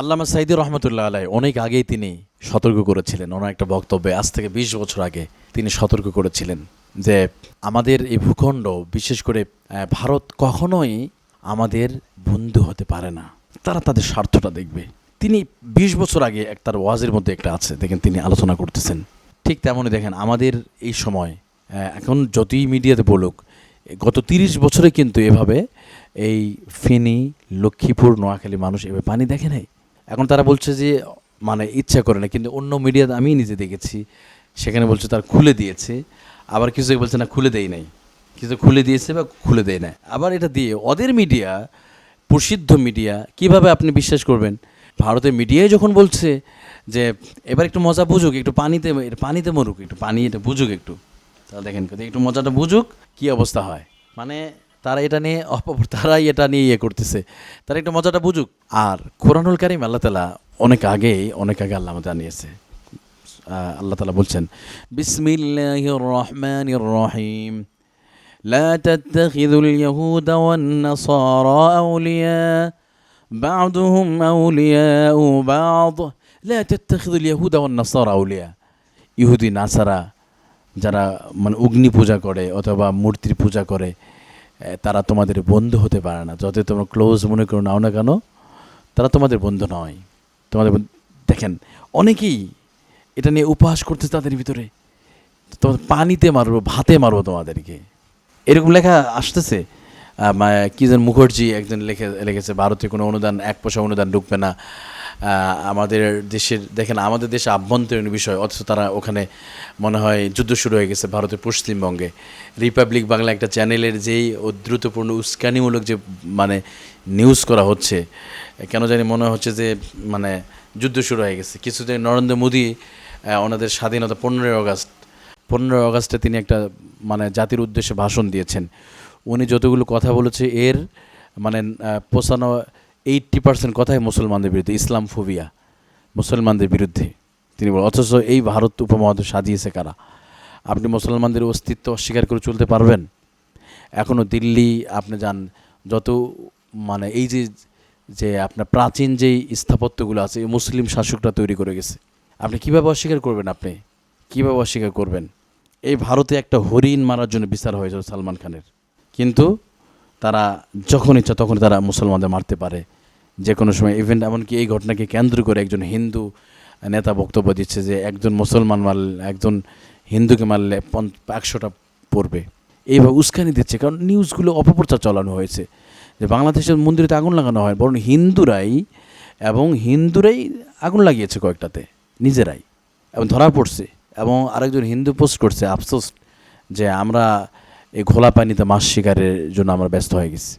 আল্লামা সাইদি রহমতুল্লাহ আলাই অনেক আগেই তিনি সতর্ক করেছিলেন। ওনার একটা বক্তব্যে আজ থেকে বিশ বছর আগে তিনি সতর্ক করেছিলেন যে আমাদের এই ভূখণ্ড, বিশেষ করে ভারত কখনোই আমাদের বন্ধু হতে পারে না। তারা তাদের স্বার্থটা দেখবে। তিনি বিশ বছর আগে এক তার ওয়াজের মধ্যে একটা আছে, দেখেন তিনি আলোচনা করতেছেন। ঠিক তেমনই দেখেন, আমাদের এই সময় এখন যতই মিডিয়াতে বলুক, গত তিরিশ বছরে কিন্তু এভাবে এই ফেনী, লক্ষ্মীপুর, নোয়াখালী মানুষ এভাবে পানি দেখে নাই। এখন তারা বলছে যে মানে ইচ্ছা করে না, কিন্তু অন্য মিডিয়াতে আমি নিজে দেখেছি। সেখানে বলছে তার খুলে দিয়েছে। আবার কিছু বলছে, না, খুলে দেয় নাই। কিছু খুলে দিয়েছে বা খুলে দেয় না আবার এটা দিয়ে ওদের মিডিয়া প্রসিদ্ধ মিডিয়া কীভাবে আপনি বিশ্বাস করবেন? ভারতের মিডিয়ায় যখন বলছে যে, এবার একটু মজা বুঝুক, একটু পানিতে পানিতে মরুক, একটু পানি, এটা বুঝুক একটু। তাহলে দেখেন, একটু মজাটা বুঝুক, কি অবস্থা হয়? মানে তারা এটা নিয়ে অপ- তারাই এটা নিয়ে ইয়ে করতেছে তারা একটু মজাটা বুঝুক আর কোরআনুল কারিম আল্লাহ তালা অনেক আগেই অনেক আগে আল্লাহ জানিয়েছে আহ, আল্লাহ তালা বলছেন বিসমিল্লাহ রহমান রহিম لا تتخذوا اليهود والنصارى أولياء بعضهم أولياء بعض لا تتخذوا اليهود والنصارى أولياء ইহুদি নাসারা যারা মানে অগ্নি পূজা করে অথবা মূর্তির পূজা করে এ, তারা তোমাদের বন্ধু হতে পারে না। যতই তোমরা ক্লোজ মনে করো নাও না কেন তারা তোমাদের বন্ধু নয়। তোমাদের দেখেন অনেকেই এটা নিয়ে উপহাস করতেছে তাদের ভিতরে। তোমাদের পানিতে মারবো ভাতে মারবো তোমাদেরকে। এরকম লেখা আসতেছে। আহ, কি যেন মুখার্জি একজন লিখে লিখেছে ভারতে কোনো অনুদান এক পয়সা অনুদান ঢুকবে না। আমাদের দেশের, দেখেন, আমাদের দেশে আভ্যন্তরীণ বিষয়, অথচ তারা ওখানে মনে হয় যুদ্ধ শুরু হয়ে গেছে ভারতের পশ্চিমবঙ্গে। রিপাবলিক বাংলা একটা চ্যানেলের যেই উদ্ধৃতপূর্ণ উস্কানিমূলক যে মানে নিউজ করা হচ্ছে, কেন জানি মনে হচ্ছে যে মানে যুদ্ধ শুরু হয়ে গেছে। কিছুদিন নরেন্দ্র মোদী ওনাদের স্বাধীনতা পনেরোই আগস্ট, পনেরোই আগস্টে তিনি একটা মানে জাতির উদ্দেশ্যে ভাষণ দিয়েছেন। উনি যতগুলো কথা বলেছে, এর মানে পোষানো এইট্টি পার্সেন্ট কথাই মুসলমানদের বিরুদ্ধে ইসলাম ফোবিয়া মুসলমানদের বিরুদ্ধে। তিনি বলেন, অথচ এই ভারত উপমহাদেশ সাজিয়েছে কারা? আপনি মুসলমানদের অস্তিত্ব অস্বীকার করে চলতে পারবেন? এখনও দিল্লি, আপনি যান, যত মানে এই যে যে আপনার প্রাচীন যেই স্থাপত্যগুলো আছে, এই মুসলিম শাসকরা তৈরি করে গেছে। আপনি কীভাবে অস্বীকার করবেন আপনি? কীভাবে অস্বীকার করবেন? এই ভারতে একটা হরিণ মারার জন্য বিচার হয়েছিল সালমান খানের। কিন্তু তারা যখন ইচ্ছা তখন তারা মুসলমানদের মারতে পারে। যে কোনো সময় ইভেন্ট এমনকি এই ঘটনাকে কেন্দ্র করে একজন হিন্দু নেতা বক্তব্য দিচ্ছে যে একজন মুসলমান মারলে একজন হিন্দুকে মারলে একশোটা পড়বে। এইভাবে উস্কানি দিচ্ছে, কারণ নিউজগুলো অপপ্রচার চালানো হয়েছে। যে বাংলাদেশের মন্দিরেতে আগুন লাগানো হয়, বরং হিন্দুরাই এবং হিন্দুরাই আগুন লাগিয়েছে কয়েকটাতে, নিজেরাই। এবং ধরা পড়ছে, এবং আরেকজন হিন্দু পোস্ট করছে, আফসোস, যে আমরা এই ঘোলা পানিতে মাছ শিকারের জন্য আমরা ব্যস্ত হয়ে গেছি।